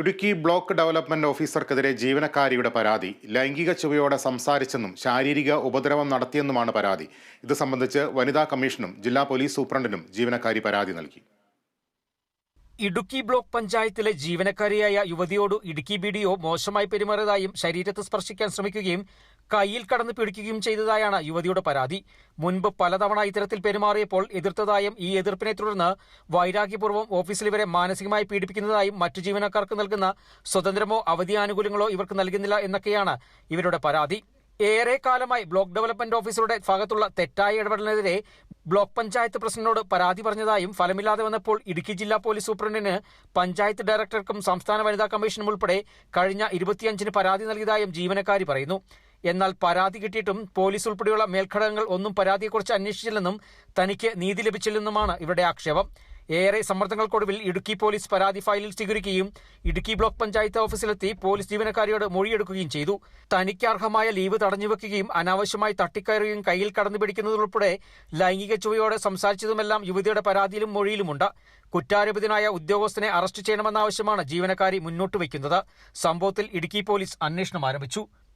Idukki block development ഓഫീസർക്കെതിരെ ജീവനക്കാരിയുടെ പരാതി. ലൈംഗിക ചുവയോടെ സംസാരിച്ചെന്നും ശാരീരിക ഉപദ്രവം നടത്തിയെന്നുമാണ് പരാതി. ഇത് സംബന്ധിച്ച് വനിതാ കമ്മീഷനും ജില്ലാ പോലീസ് സൂപ്രണ്ടിനും ജീവനക്കാരി പരാതി നൽകി. ഇടുക്കി ബ്ലോക്ക് പഞ്ചായത്തിലെ ജീവനക്കാരിയായ യുവതിയോട് ഇടുക്കി ബി ഡി ഒ മോശമായി പെരുമാറിയതായും ശരീരത്തെ സ്പർശിക്കാൻ ശ്രമിക്കുകയും കയ്യിൽ കടന്ന് പിടിക്കുകയും ചെയ്തതായാണ് യുവതിയുടെ പരാതി. മുൻപ് പലതവണ ഇത്തരത്തിൽ പെരുമാറിയപ്പോൾ എതിർത്തതായും ഈ എതിർപ്പിനെ തുടർന്ന് വൈരാഗ്യപൂർവം ഓഫീസിൽ ഇവരെ മാനസികമായി പീഡിപ്പിക്കുന്നതായും മറ്റു ജീവനക്കാർക്ക് നൽകുന്ന സ്വതന്ത്രമോ അവധി ആനുകൂല്യങ്ങളോ ഇവർക്ക് നൽകുന്നില്ല എന്നൊക്കെയാണ് ഇവരുടെ പരാതി. ഏറെ കാലമായി ബ്ലോക്ക് ഡെവലപ്മെന്റ് ഓഫീസറുടെ ഭാഗത്തുള്ള തെറ്റായ ഇടപെടലിനെതിരെ ബ്ലോക്ക് പഞ്ചായത്ത് പ്രസിഡന്റിനോട് പരാതി പറഞ്ഞതായും ഫലമില്ലാതെ വന്നപ്പോൾ ഇടുക്കി ജില്ലാ പോലീസ് സൂപ്രണ്ടിന് പഞ്ചായത്ത് ഡയറക്ടർക്കും സംസ്ഥാന വനിതാ കമ്മീഷനും ഉൾപ്പെടെ കഴിഞ്ഞ ഇരുപത്തിയഞ്ചിന് പരാതി നൽകിയതായും ജീവനക്കാരി പറയുന്നു. എന്നാൽ പരാതി കിട്ടിയിട്ടും പോലീസ് ഉൾപ്പെടെയുള്ള മേൽഘടകങ്ങൾ ഒന്നും പരാതിയെക്കുറിച്ച് അന്വേഷിച്ചില്ലെന്നും തനിക്ക് നീതി ലഭിച്ചില്ലെന്നുമാണ് ഇവരുടെ ആക്ഷേപം. ഏറെ സമ്മർദ്ദങ്ങൾക്കൊടുവിൽ ഇടുക്കി പോലീസ് പരാതി ഫയലിൽ സ്വീകരിക്കുകയും ഇടുക്കി ബ്ലോക്ക് പഞ്ചായത്ത് ഓഫീസിലെത്തി പോലീസ് ജീവനക്കാരിയോട് മൊഴിയെടുക്കുകയും ചെയ്തു. തനിക്ക് അർഹമായ ലീവ് തടഞ്ഞുവെക്കുകയും അനാവശ്യമായി തട്ടിക്കയറുകയും കയ്യിൽ കടന്നു പിടിക്കുന്നതുൾപ്പെടെ ലൈംഗിക ചുവയോടെ സംസാരിച്ചതുമെല്ലാം യുവതിയുടെ പരാതിയിലും മൊഴിയിലുമുണ്ട്. കുറ്റാരോപിതനായ ഉദ്യോഗസ്ഥനെ അറസ്റ്റ് ചെയ്യണമെന്ന ആവശ്യമാണ് ജീവനക്കാരി മുന്നോട്ട് വയ്ക്കുന്നത്. സംഭവത്തിൽ ഇടുക്കി പോലീസ് അന്വേഷണം ആരംഭിച്ചു.